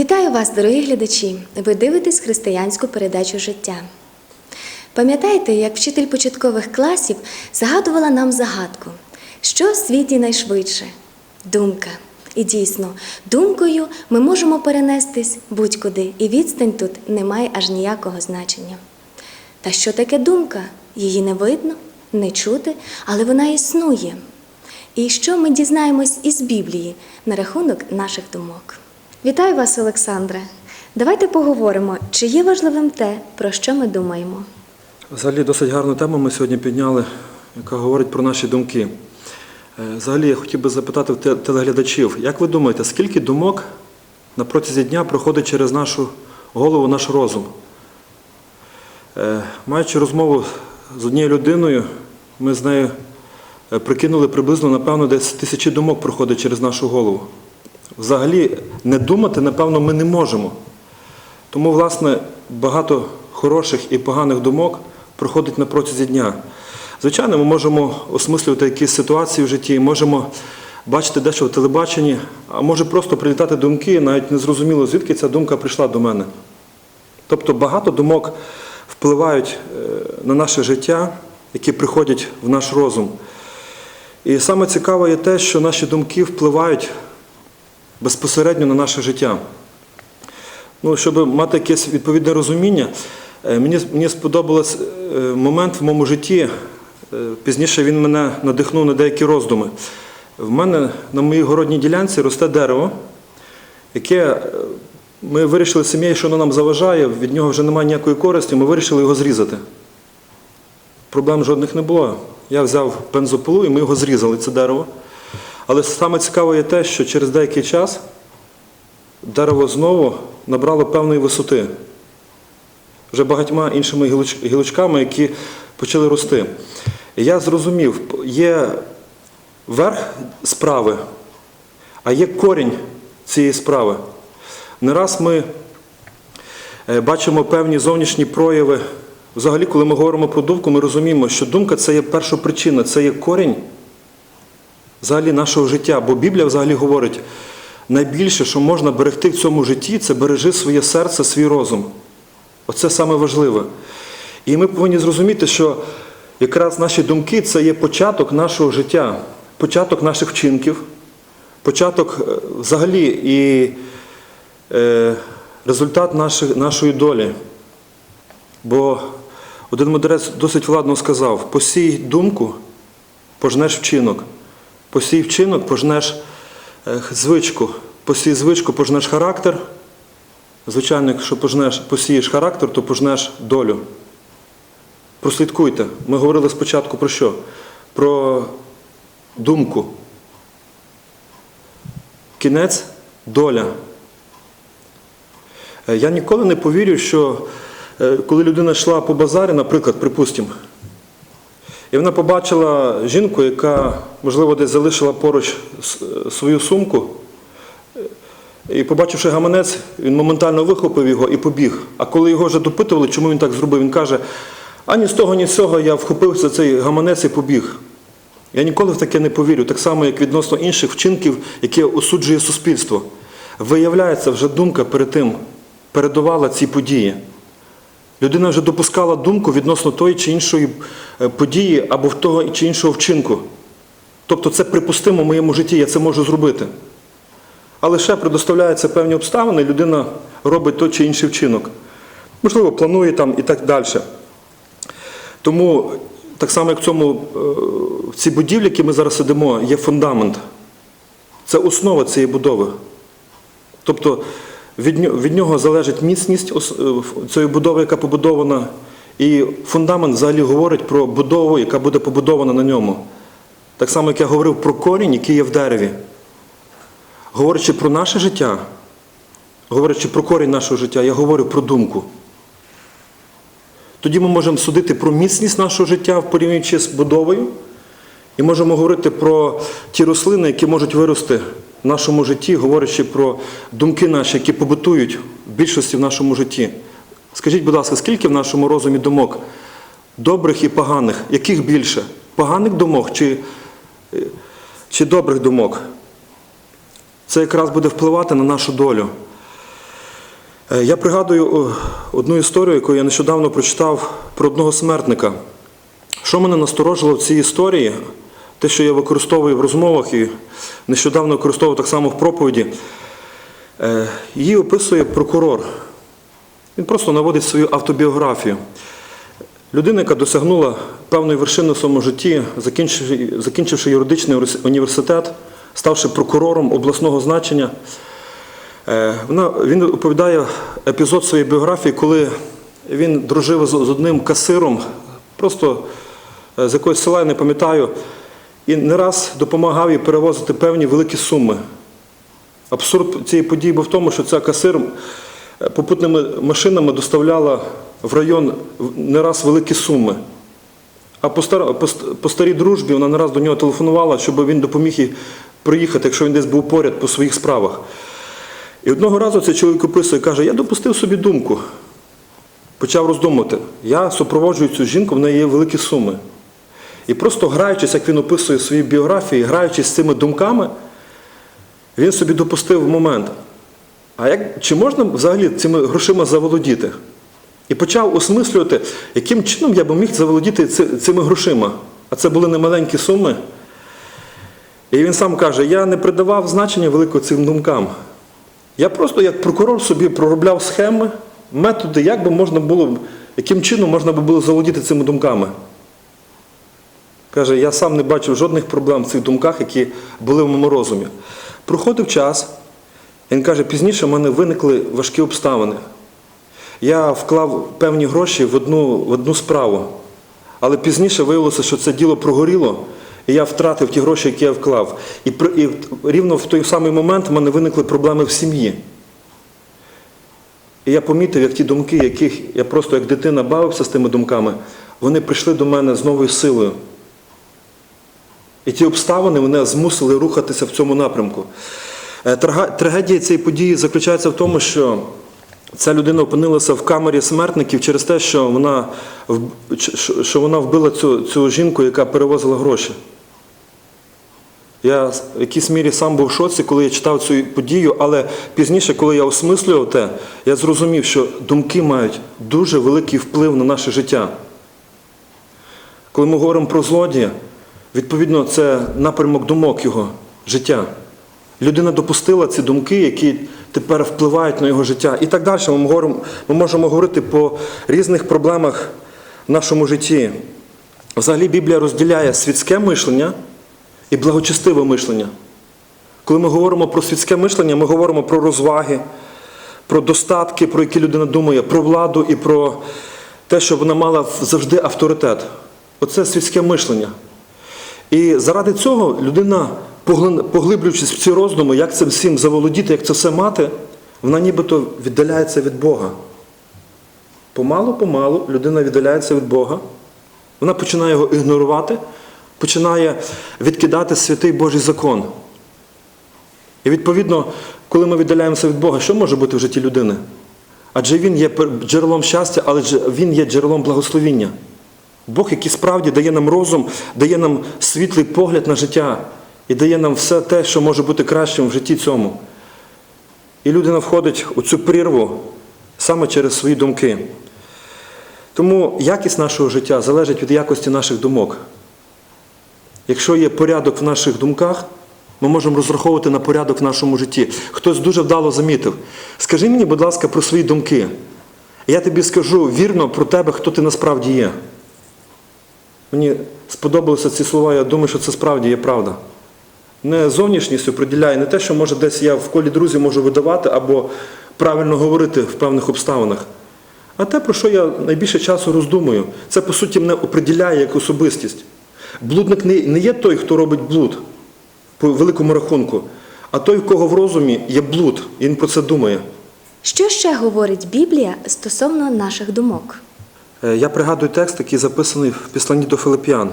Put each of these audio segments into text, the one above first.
Вітаю вас, дорогі глядачі! Ви дивитесь християнську передачу життя. Пам'ятаєте, як вчитель початкових класів загадувала нам загадку, що в світі найшвидше? Думка. І дійсно, думкою ми можемо перенестись будь-куди, і відстань тут не має аж ніякого значення. Та що таке думка? Її не видно, не чути, але вона існує. І що ми дізнаємось із Біблії на рахунок наших думок? Вітаю вас, Олександре. Давайте поговоримо, чи є важливим те, про що ми думаємо. Взагалі досить гарну тему ми сьогодні підняли, яка говорить про наші думки. Е, Взагалі я хотів би запитати телеглядачів, як ви думаєте, скільки думок на протязі дня проходить через нашу голову, наш розум? Е, Маючи розмову з однією людиною, ми з нею е, прикинули приблизно, напевно, десь тисячі думок проходить через нашу голову. Взагалі не думати, напевно, ми не можемо. Тому, власне, багато хороших і поганих думок проходить на протязі дня. Звичайно, ми можемо осмислювати якісь ситуації в житті, можемо бачити дещо в телебаченні, а може просто прилітати думки, навіть не зрозуміло, звідки ця думка прийшла до мене. Тобто багато думок впливають е, на наше життя, які приходять в наш розум. І саме цікаве є те, що наші думки впливають безпосередньо на наше життя. Ну, щоб мати якесь відповідне розуміння, е, мені, мені сподобався момент в моєму житті. е, Пізніше він мене надихнув на деякі роздуми. В мене на моїй городній ділянці росте дерево, яке е, ми вирішили сім'єю, що воно нам заважає, від нього вже немає ніякої користі, ми вирішили його зрізати. Проблем жодних не було. Я взяв бензопилу і ми його зрізали, це дерево. Але саме цікаве є те, що через деякий час дерево знову набрало певної висоти. Вже багатьма іншими гілочками, які почали рости. Я зрозумів, є верх справи, а є корінь цієї справи. Не раз ми е, бачимо певні зовнішні прояви. Взагалі, коли ми говоримо про думку, ми розуміємо, що думка це є першопричина, це є корінь взагалі нашого життя. Бо Біблія взагалі говорить, найбільше, що можна берегти в цьому житті, це бережи своє серце, свій розум. Оце саме важливе. І ми повинні зрозуміти, що якраз наші думки це є початок нашого життя, початок наших вчинків, початок е, взагалі і е, результат нашої, нашої долі. Бо один мудрець досить владно сказав: посій думку, пожнеш вчинок. Посій вчинок, пожнеш е, звичку. Посій звичку, пожнеш характер. Звичайно, якщо пожнеш, посієш характер, то пожнеш долю. Прослідкуйте. Ми говорили спочатку про що? Про думку. Кінець доля. Е, Я ніколи не повірю, що е, коли людина йшла по базарі, наприклад, припустимо, і вона побачила жінку, яка, можливо, десь залишила поруч свою сумку. І побачивши гаманець, він моментально вихопив його і побіг. А коли його вже допитували, чому він так зробив, він каже, ані з того, ні з цього я вхопився за цей гаманець і побіг. Я ніколи в таке не повірю, так само, як відносно інших вчинків, які осуджує суспільство. Виявляється, вже думка перед тим передувала ці події. Людина вже допускала думку відносно тої чи іншої е, події або в того чи іншого вчинку. Тобто це припустимо в моєму житті, я це можу зробити. Але ще предоставляються певні обставини, людина робить той чи інший вчинок. Можливо, планує там і так далі. Тому, так само, як в цьому, е, в цій будівлі, які ми зараз сидимо, є фундамент. Це основа цієї будови. Тобто від нього, залежить міцність е, цієї будови, яка побудована, і фундамент взагалі говорить про будову, яка буде побудована на ньому. Так само, як я говорив про корінь, який є в дереві. Говорячи про наше життя, говорячи про корінь нашого життя, я говорю про думку. Тоді ми можемо судити про міцність нашого життя, порівнюючи з будовою, і можемо говорити про ті рослини, які можуть вирости в нашому житті, говорячи про думки наші, які побутують в більшості в нашому житті. Скажіть, будь ласка, скільки в нашому розумі думок добрих і поганих? Яких більше? Поганих думок чи, чи добрих думок? Це якраз буде впливати на нашу долю. Е, Я пригадую одну історію, яку я нещодавно прочитав про одного смертника. Що мене насторожило в цій історії, те, що я використовую в розмовах і нещодавно використовував так само в проповіді, е, її описує прокурор. Він просто наводить свою автобіографію. Людина, яка досягнула певної вершини в своєму житті, закінчивши, юридичний університет, ставши прокурором обласного значення, Е, Вона, він оповідає епізод своєї біографії, коли він дружив з з одним касиром, просто е, з якогось села, я не пам'ятаю, і не раз допомагав їй перевозити певні великі суми. Абсурд цієї події був в тому, що ця касир е, попутними машинами доставляла в район не раз великі суми. А по, стар, по, по старій дружбі вона не раз до нього телефонувала, щоб він допоміг їй приїхати, якщо він десь був поряд по своїх справах. І одного разу цей чоловік описує, каже, я допустив собі думку. Почав роздумувати. Я супроводжую цю жінку, в неї є великі суми. І просто граючись, як він описує в своїй біографії, граючись з цими думками, він собі допустив момент. А як, чи можна взагалі цими грошима заволодіти? І почав осмислювати, яким чином я би міг заволодіти цими грошима. А це були немаленькі суми. І він сам каже: я не придавав значення великого цим думкам. Я просто як прокурор собі проробляв схеми, методи, як би можна було, яким чином можна би було заволодіти цими думками. Каже, я сам не бачив жодних проблем в цих думках, які були в моєму розумі. Проходив час, він каже, пізніше в мене виникли важкі обставини. Я вклав певні гроші в одну, в одну справу, але пізніше виявилося, що це діло прогоріло, і я втратив ті гроші, які я вклав. І, і рівно в той самий момент в мене виникли проблеми в сім'ї. І я помітив, як ті думки, яких я просто як дитина бавився з тими думками, вони прийшли до мене з новою силою. І ті обставини мене змусили рухатися в цьому напрямку. Е, Трагедія цієї події заключається в тому, що ця людина опинилася в камері смертників через те, що вона, що вона вбила цю, цю жінку, яка перевозила гроші. Я в якійсь мірі сам був в шоці, коли я читав цю подію, але пізніше, коли я осмислював те, я зрозумів, що думки мають дуже великий вплив на наше життя. Коли ми говоримо про злодія, відповідно, це напрямок думок його життя. Людина допустила ці думки, які тепер впливають на його життя. І так далі. Ми, можемо говорити по різних проблемах в нашому житті. Взагалі Біблія розділяє світське мишлення і благочестиве мишлення. Коли ми говоримо про світське мишлення, ми говоримо про розваги, про достатки, про які людина думає, про владу і про те, щоб вона мала завжди авторитет. Оце світське мишлення. І заради цього людина, поглиблюючись в ці роздуми, як це всім заволодіти, як це все мати, вона нібито віддаляється від Бога. Помалу-помалу людина віддаляється від Бога, вона починає його ігнорувати, починає відкидати святий Божий закон. І відповідно, коли ми віддаляємося від Бога, що може бути в житті людини? Адже Він є джерелом щастя, але Він є джерелом благословіння. Бог, який справді дає нам розум, дає нам світлий погляд на життя і дає нам все те, що може бути кращим в житті цьому. І людина входить у цю прірву саме через свої думки. Тому якість нашого життя залежить від якості наших думок. Якщо є порядок в наших думках, ми можемо розраховувати на порядок в нашому житті. Хтось дуже вдало замітив. Скажи мені, будь ласка, про свої думки. Я тобі скажу вірно про тебе, хто ти насправді є. Мені сподобалися ці слова, я думаю, що це справді є правда. Не зовнішність определяє, не те, що може десь я в колі друзів можу видавати або правильно говорити в певних обставинах. А те, про що я найбільше часу роздумую, це по суті мене определяє як особистість. Блудник не є той, хто робить блуд по великому рахунку, а той, в кого в розумі є блуд, і він про це думає. Що ще говорить Біблія стосовно наших думок? Е, Я пригадую текст, який записаний в післанні до Филип'ян.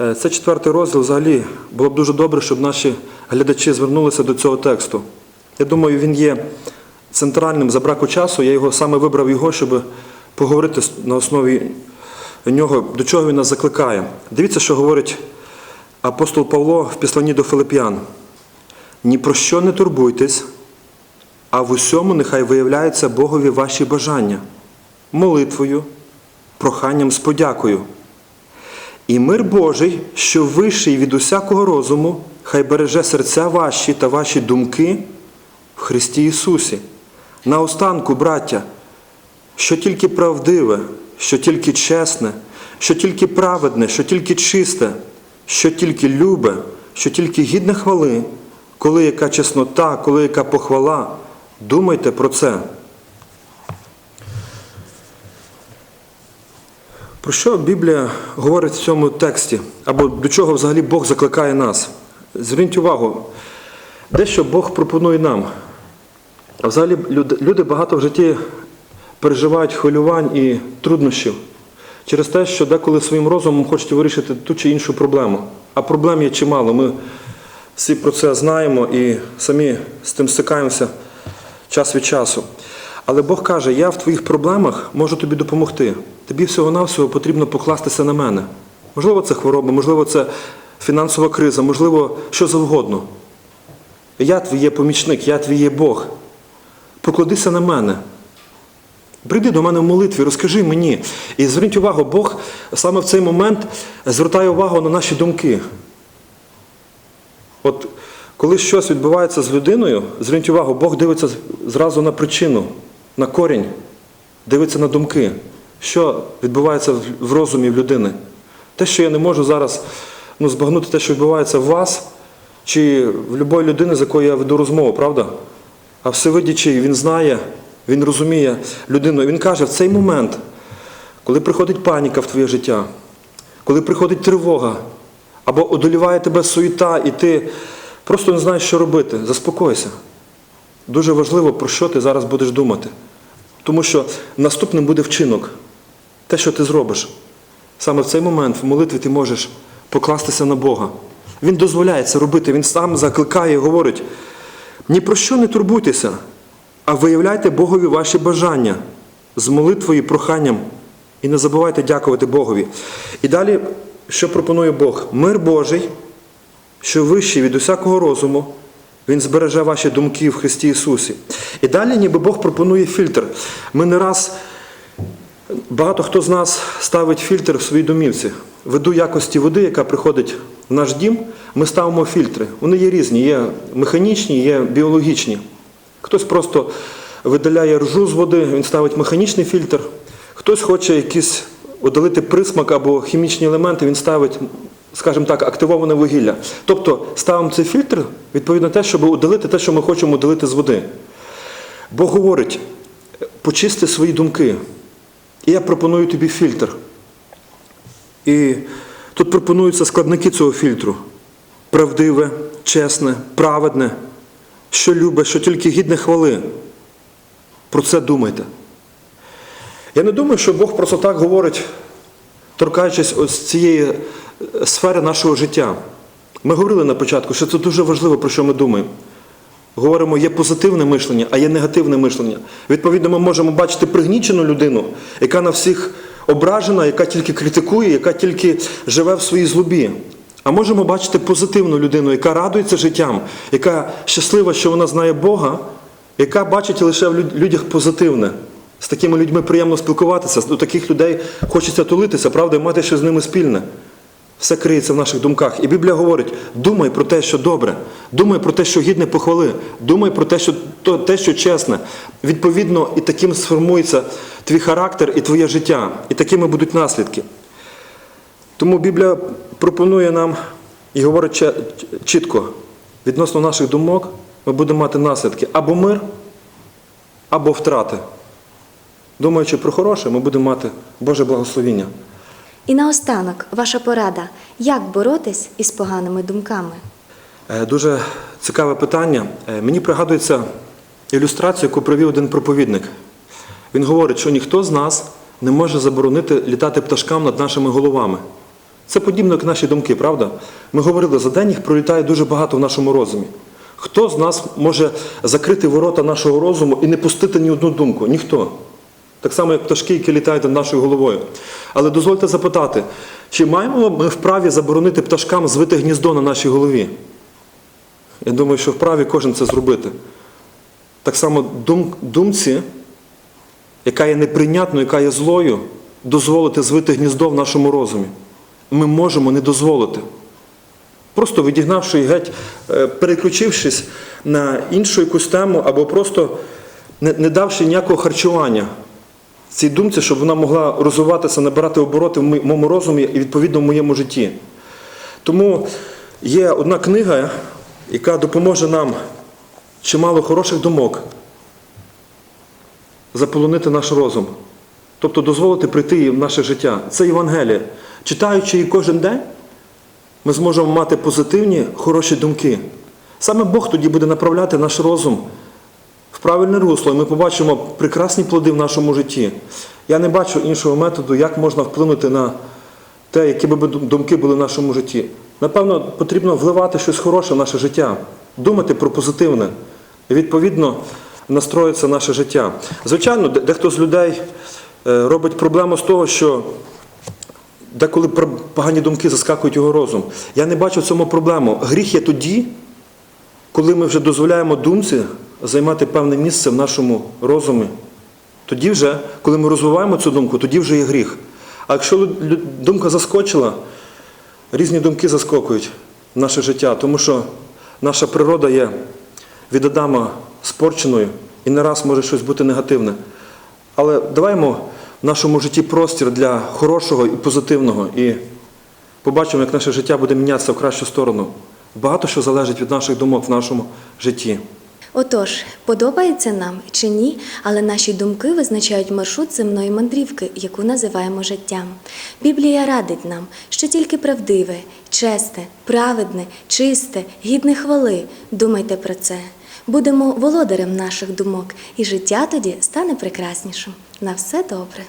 Е, Це четвертий розділ взагалі. Було б дуже добре, щоб наші глядачі звернулися до цього тексту. Я думаю, він є центральним за браку часу. Я його саме вибрав його, щоб поговорити на основі нього, до чого він нас закликає. Дивіться, що говорить апостол Павло в післанні до Филип'ян. Ні про що не турбуйтесь, а в усьому нехай виявляються Богові ваші бажання, молитвою, проханням з подякою. І мир Божий, що вищий від усякого розуму, хай береже серця ваші та ваші думки в Христі Ісусі. Наостанку, браття, що тільки правдиве, що тільки чесне, що тільки праведне, що тільки чисте, що тільки любе, що тільки гідне хвали, коли яка чеснота, коли яка похвала, думайте про це. Про що Біблія говорить в цьому тексті? Або до чого взагалі Бог закликає нас? Зверніть увагу, дещо Бог пропонує нам. А взагалі люди, багато в житті переживають хвилювань і труднощів через те, що деколи своїм розумом хочуть вирішити ту чи іншу проблему. А проблем є чимало. Ми всі про це знаємо і самі з тим стикаємося час від часу. Але Бог каже, я в твоїх проблемах можу тобі допомогти. Тобі всього-навсього потрібно покластися на мене. Можливо, це хвороба, можливо, це фінансова криза, можливо, що завгодно. Я твій є помічник, я твій є Бог. Покладися на мене. Прийди до мене в молитві, розкажи мені. І зверніть увагу, Бог саме в цей момент звертає увагу на наші думки. От коли щось відбувається з людиною, зверніть увагу, Бог дивиться зразу на причину, на корінь, дивиться на думки, що відбувається в- розумі в людини. Те, що я не можу зараз ну, збагнути те, що відбувається в вас, чи в будь-якої людини, з якою я веду розмову, правда? А всевидячий, він знає, він розуміє людину. І він каже, в цей момент, коли приходить паніка в твоє життя, коли приходить тривога, або одоліває тебе суєта, і ти просто не знаєш, що робити, заспокойся. Дуже важливо, про що ти зараз будеш думати. Тому що наступним буде вчинок, те, що ти зробиш. Саме в цей момент в молитві ти можеш покластися на Бога. Він дозволяє це робити, він сам закликає і говорить: ні про що не турбуйтеся, а виявляйте Богові ваші бажання з молитвою проханням. І не забувайте дякувати Богові. І далі, що пропонує Бог? Мир Божий, що вищий від усякого розуму, Він збереже ваші думки в Христі Ісусі. І далі, ніби Бог пропонує фільтр. Ми не раз, багато хто з нас ставить фільтр в своїй домівці. Веду якості води, яка приходить в наш дім, ми ставимо фільтри. Вони є різні, є механічні, є біологічні. Хтось просто видаляє ржу з води, він ставить механічний фільтр. Хтось хоче якийсь удалити присмак або хімічні елементи, він ставить, скажімо так, активоване вугілля. Тобто ставимо цей фільтр відповідно те, щоб удалити те, що ми хочемо удалити з води. Бог говорить, почисти свої думки. І я пропоную тобі фільтр. І тут пропонуються складники цього фільтру: правдиве, чесне, праведне, що любить, що тільки гідне хвали. Про це думайте. Я не думаю, що Бог просто так говорить, торкаючись ось цієї сфери нашого життя. Ми говорили на початку, що це дуже важливо, про що ми думаємо. Говоримо, є позитивне мишлення, а є негативне мишлення. Відповідно, ми можемо бачити пригнічену людину, яка на всіх ображена, яка тільки критикує, яка тільки живе в своїй злобі. А можемо бачити позитивну людину, яка радується життям, яка щаслива, що вона знає Бога, яка бачить лише в людях позитивне. З такими людьми приємно спілкуватися, до таких людей хочеться тулитися, правда, і мати щось з ними спільне. Все криється в наших думках. І Біблія говорить: думай про те, що добре, думай про те, що гідне похвали, думай про те, що, то, те, що чесне. Відповідно, і таким сформується твій характер і твоє життя, і такими будуть наслідки. Тому Біблія пропонує нам і говорить чітко, відносно наших думок ми будемо мати наслідки або мир, або втрати. Думаючи про хороше, ми будемо мати Боже благословіння. І наостанок, ваша порада, як боротись із поганими думками? Е, Дуже цікаве питання. Е, Мені пригадується ілюстрацію, яку провів один проповідник. Він говорить, що ніхто з нас не може заборонити літати пташкам над нашими головами. Це подібно як наші думки, правда? Ми говорили, за день їх пролітає дуже багато в нашому розумі. Хто з нас може закрити ворота нашого розуму і не пустити ні одну думку? Ніхто. Так само, як пташки, які літають над нашою головою. Але дозвольте запитати, чи маємо ми вправі заборонити пташкам звити гніздо на нашій голові? Я думаю, що вправі кожен це зробити. так само дум, думці, яка є неприйнятною, яка є злою, дозволити звити гніздо в нашому розумі. Ми можемо не дозволити. Просто відігнавши її геть, е, переключившись на іншу якусь тему, або просто не давши ніякого харчування цій думці, щоб вона могла розвиватися, набирати обороти в моєму розумі і відповідно в моєму житті. Тому є одна книга, яка допоможе нам чимало хороших думок заполонити наш розум. Тобто дозволити прийти її в наше життя. Це Євангеліє. Читаючи її кожен день, ми зможемо мати позитивні, хороші думки. Саме Бог тоді буде направляти наш розум правильне русло, і ми побачимо прекрасні плоди в нашому житті. Я не бачу іншого методу, як можна вплинути на те, які би думки були в нашому житті. Напевно, потрібно вливати щось хороше в наше життя, думати про позитивне, і відповідно настроїться наше життя. Звичайно, дехто з людей е, робить проблему з того, що деколи погані думки заскакують його розум. Я не бачу в цьому проблему. Гріх є тоді, коли ми вже дозволяємо думці займати певне місце в нашому розумі. Тоді вже, коли ми розвиваємо цю думку, тоді вже є гріх. А якщо думка заскочила, різні думки заскокують в наше життя, тому що наша природа є від Адама спорченою і не раз може щось бути негативне. Але даваймо в нашому житті простір для хорошого і позитивного і побачимо, як наше життя буде мінятися в кращу сторону. Багато що залежить від наших думок в нашому житті. Отож, подобається нам чи ні, але наші думки визначають маршрут земної мандрівки, яку називаємо життям. Біблія радить нам, що тільки правдиве, честе, праведне, чисте, гідне хвали. Думайте про це. Будемо володарем наших думок, і життя тоді стане прекраснішим. На все добре.